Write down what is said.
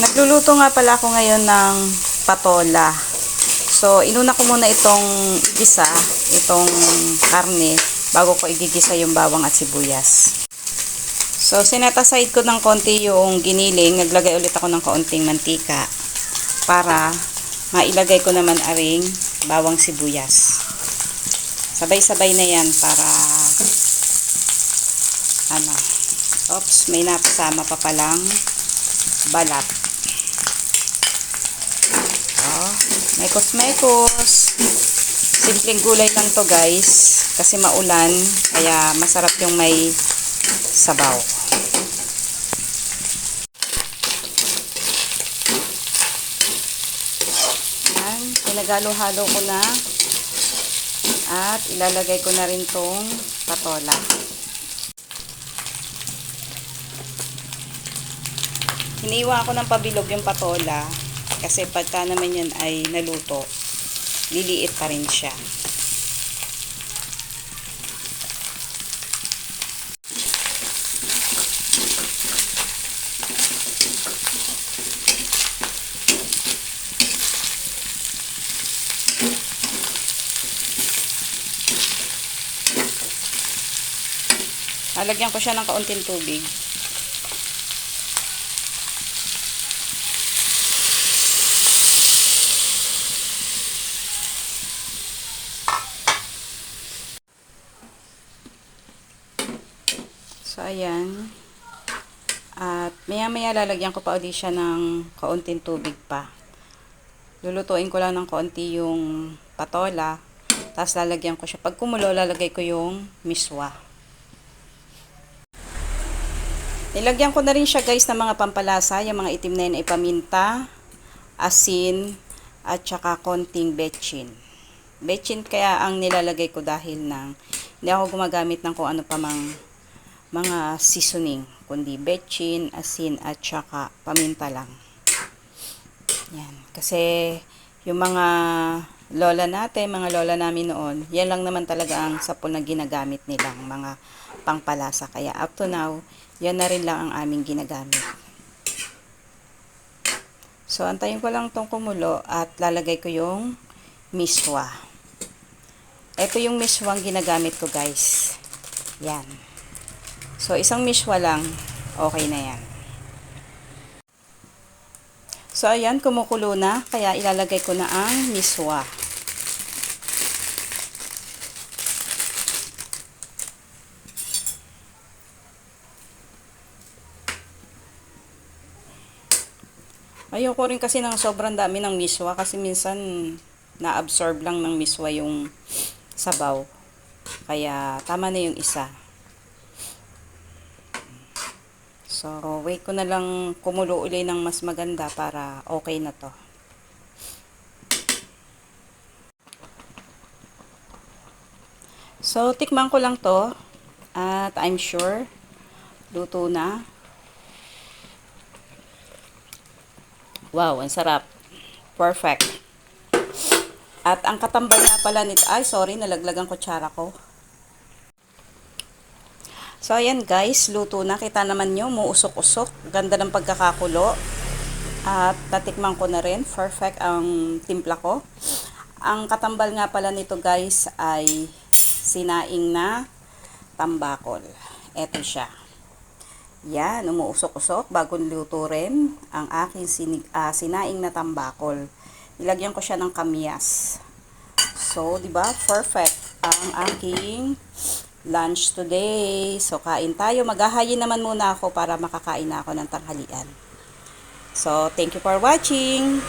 Nagluluto nga pala ako ngayon ng patola. So, inuna ko muna itong igisa, itong karne, bago ko igigisa yung bawang at sibuyas. So, sinet aside ko ng konti yung giniling. Naglagay ulit ako ng kaunting mantika para mailagay ko naman aring bawang sibuyas. Sabay-sabay na yan para ano, oops, may napasama pa palang balat. Mekos-mekos. Simpleng gulay lang to guys. Kasi maulan. Kaya masarap yung may sabaw. Yan. Pinagalo-halo ko na. At ilalagay ko na rin tong patola. Hiniwa ko ng pabilog yung patola kasi pagka naman yan ay naluto, liliit pa rin siya. Lalagyan ko siya ng kaunting tubig. So, ayan. At maya-maya lalagyan ko pa ulit siya ng kaunting tubig pa. Lulutuin ko lang ng kaunti yung patola. Tapos lalagyan ko siya. Pag kumulo, lalagay ko yung miswa. Nilagyan ko na rin siya guys ng mga pampalasa. Yung mga itim na yun ay paminta, asin, at saka konting betchin. Betchin kaya ang nilalagay ko dahil nang hindi ako gumagamit ng kung ano pa mang mga seasoning, kundi betchin, asin, at saka paminta lang. Yan. Kasi yung mga lola natin, mga lola namin noon, yan lang naman talaga ang sapon na ginagamit nilang mga pangpalasa. Kaya up to now, yan na rin lang ang aming ginagamit. So, antayin ko lang tong kumulo at lalagay ko yung miswa. Ito yung miswa ang ginagamit ko guys. Yan. So, isang miswa lang, okay na yan. So, ayan, kumukulo na. Kaya ilalagay ko na ang miswa. Ayoko rin kasi ng sobrang dami ng miswa kasi minsan na-absorb lang ng miswa yung sabaw. Kaya tama na yung isa. So, wait ko na lang kumulo uli ng mas maganda para okay na to. So, tikman ko lang to. At I'm sure, luto na. Wow, ang sarap. Perfect. At ang katambal nga pala nito, ay sorry, nalaglagan kutsara ko. So, ayan guys, luto na. Kita naman nyo, muusok-usok. Ganda ng pagkakakulo. At natikman ko na rin. Perfect ang timpla ko. Ang katambal nga pala nito guys ay sinaing na tambakol. Eto siya. Yan, umuusok-usok. Bagong luto rin ang aking sinig, ah, sinaing na tambakol. Ilagyan ko siya ng kamyas. So, di ba? Perfect ang aking lunch today. So, kain tayo. Maghahayin naman muna ako para makakain na ako ng tanghalian. So, thank you for watching.